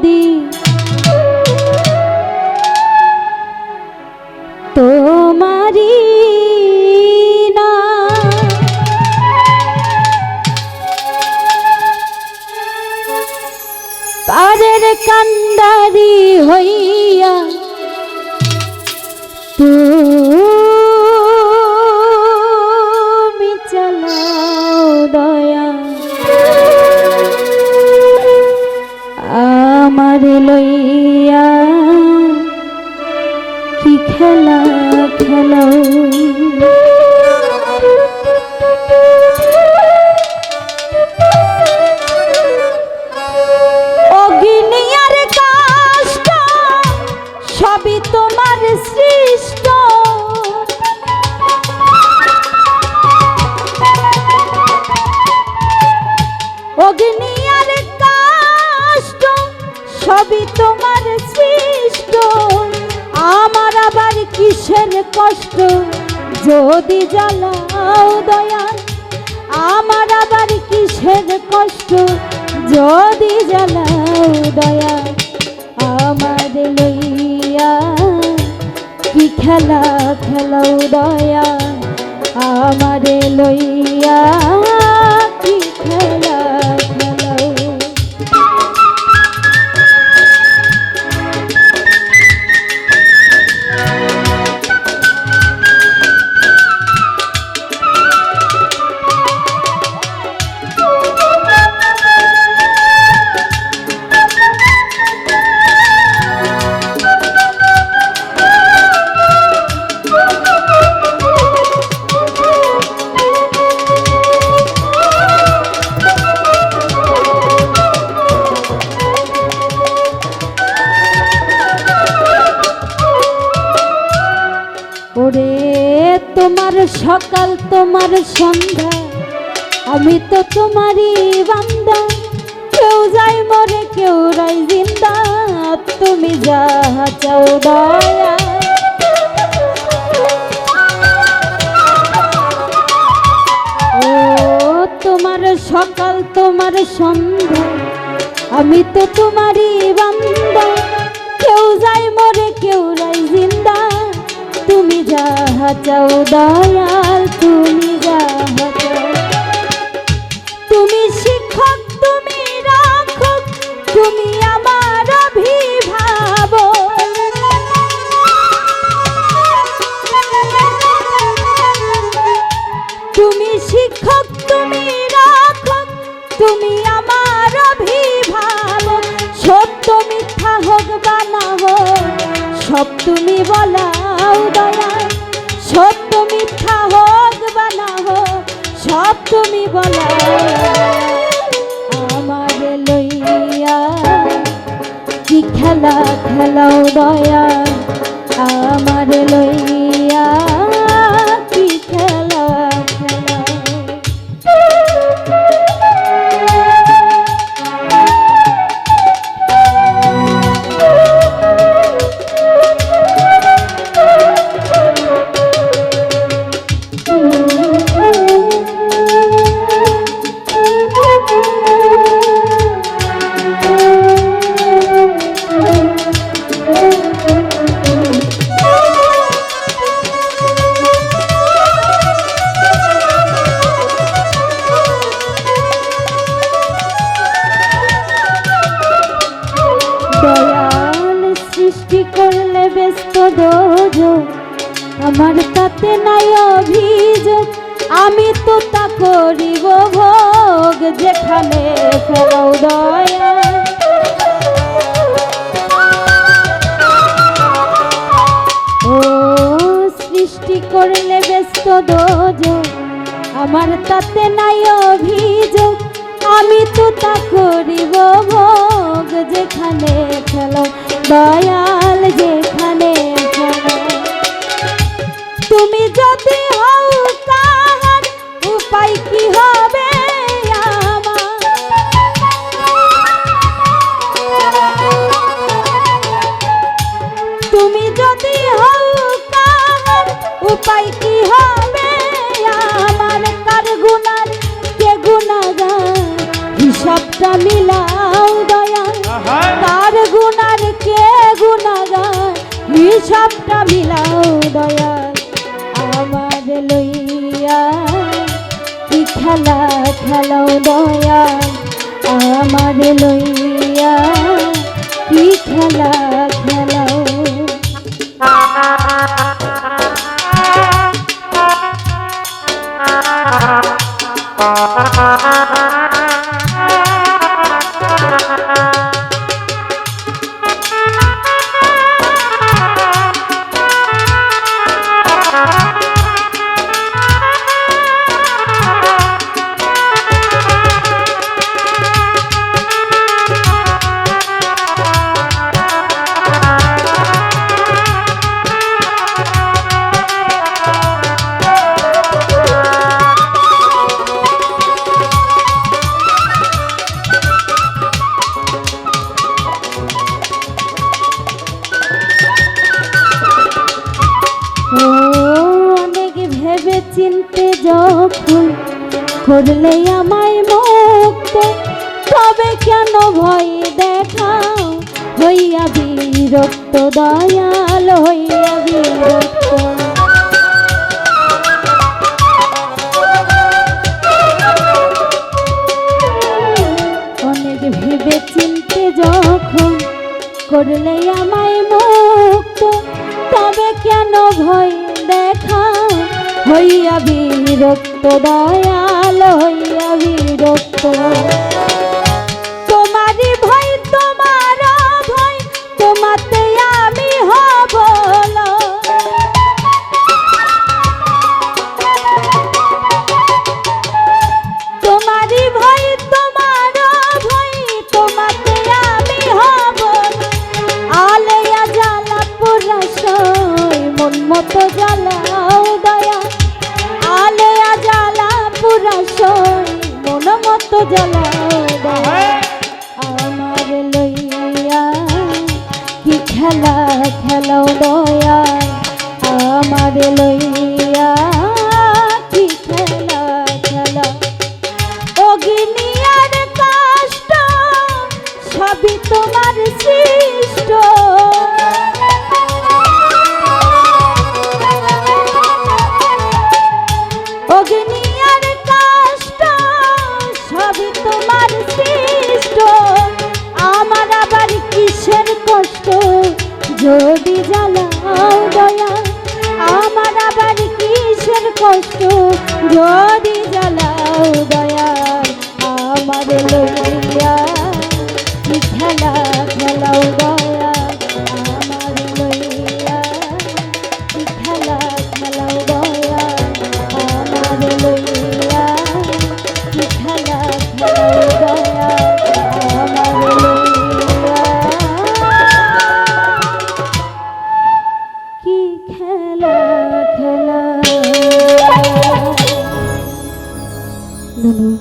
যদি তোমারি না পারের কান্দারি হইয়া তুমি লইয়া কি খেলা খেলাও? যদি জ্বালাও দয়াল, আমার আবার কিসের কষ্ট? যদি জ্বালাও দয়াল, আমার লইয়া কি খেলা খেলাও দয়া আমার লইয়া তোমার সকাল, তোমার সন্ধ্যা। আমি তো তোমারই বান্দা। কেউ যাই মরে, কেউ রাই জিন্দা। তুমি যাহা চাও দয়া। ও, তোমার সকাল, তোমার সন্ধ্যা। আমি তো তোমারই বান্দা। কেউ যাই মরে, কেউ রাই জিন্দা। তুমি যাহা চাও দয়াল, তুমি যাহা চাও। তুমি শিক্ষক, তুমি রাখক, তুমি আমার অভিভাবক। তুমি শিক্ষক, তুমি রাখক, তুমি আমার অভিভাবক। সত্য মিথ্যা হোক বা না হোক, সব তুমি বলাও দয়া। সব তুমি বলা। আমার লইয়া কি খেলা খেলাও দয়া। আমার লইয়া আমার তাতে নাই অভিযোগ, আমি তো তা করিব ভোগ, যেখানে ফেরাও দয়া। ও সৃষ্টি করলে ব্যস্ত দোজ, আমার তাতে নাই অভিযোগ, আমি তো তা করিব ভোগ, যেখানে খেলো দয়াল সবটা মিলাও দয়াল আমার লইয়া। কি খেলা খেলাও দয়াল আমার লইয়া। কি খেলা ও চিনতে যখন করলে আমায় মুক্ত তবে কেন ভয় দেখাও? হইয়া বিরক্ত দয়াল হইয়া হইয়া বিরক্ত দয়াল হইয়া বিরক্ত। জ্বালাও দয়া আমার লইয়া কি খেলা খেলাও দয়া। আমার লইয়া কি খেলা খেলা। অগ্নিয়ার কষ্ট সবই তোমার সৃষ্ট। অগ্নিয়ার যদি জ্বালাও দয়া আমার আবার কিসের কষ্ট? যদি জ্বালাও